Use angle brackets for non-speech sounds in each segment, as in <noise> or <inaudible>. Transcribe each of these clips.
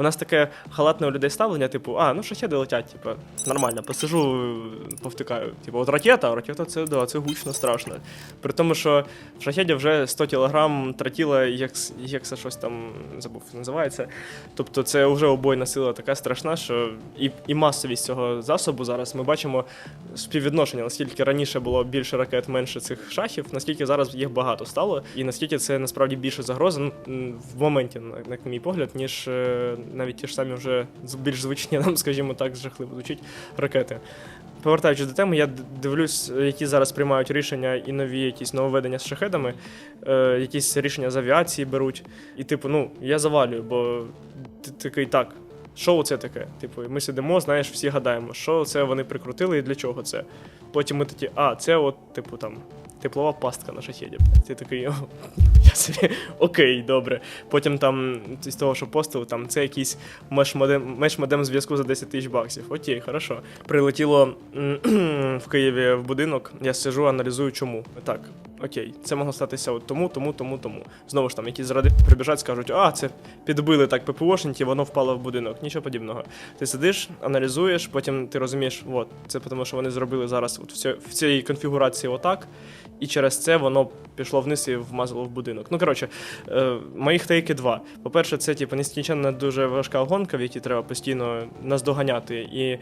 у нас таке халатне у людей ставлення, типу, а, ну шахеди летять, типу, нормально, посижу, повтикаю. Типу, от ракета, ракета це да, це гучно, страшно. При тому, що в шахеді вже 100 кілограм тротіла, як, як це щось там забув, називається. Тобто це вже обойна сила така страшна, що і, і масовість цього засобу зараз ми бачимо співвідношення, наскільки раніше було більше ракет, менше цих шахів, наскільки зараз їх багато стало, і наскільки це насправді більше загроза ну, в моменті, на, на мій погляд, ніж е, навіть ті ж самі вже більш звичні нам, скажімо так, жахливо звучить ракети. Повертаючись до теми, я дивлюсь, які зараз приймають рішення і нові якісь нововведення з шахедами, е, якісь рішення з авіації беруть. І, типу, ну, я завалюю, бо ти такий так. Що це таке? Типу, ми сидимо, знаєш, всі гадаємо, що це вони прикрутили і для чого це. Потім ми такі, а, це от, типу, там, теплова пастка на шахеді. Ти такий, «О, <laughs> я собі, <laughs> окей, добре. Потім там з того, що постили, там це якийсь меш-модем, меш-модем зв'язку за 10 тисяч баксів. Окей, хорошо. Прилетіло <clears throat> в Києві в будинок, я сижу, аналізую, чому. Так, окей, це могло статися от тому, тому, тому, тому. Знову ж там, якісь зради прибіжать, скажуть, а, це підбили так ППОшники, воно впало в будинок. Нічого подібного. Ти сидиш, аналізуєш, потім ти розумієш, от, це тому, що вони зробили зараз от в цій конфігурації отак, і через це воно пішло вниз і вмазало в будинок. Ну, коротше, е, моїх тейки два. По-перше, це типу нескінченна дуже важка гонка, в якій треба постійно наздоганяти. І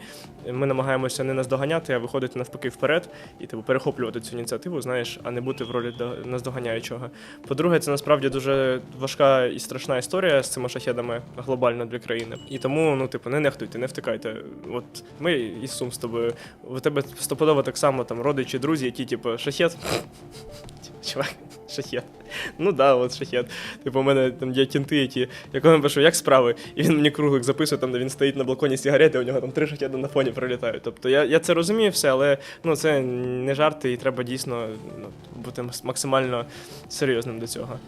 ми намагаємося не наздоганяти, а виходити навпаки вперед і типу перехоплювати цю ініціативу, знаєш, а не бути в ролі до- наздоганяючого. По-друге, це насправді дуже важка і страшна історія з цими шахедами глобально для країни. І тому, ну, типу, не нехтуйте, не втикайте. От ми із Сум з тобою. У тебе стопудово так само там родичі, друзі, які, типу, шахет. <laughs> Чувак, шахет. Ну да, от шахет. Типу, у мене там є кінти, які. Я коли пишу, як справи? І він мені круглик записує, там, де він стоїть на балконі сігарети, у нього там три шахети на фоні прилітають. Тобто я, я це розумію все, але ну, це не жарти, і треба дійсно ну, бути максимально серйозним до цього.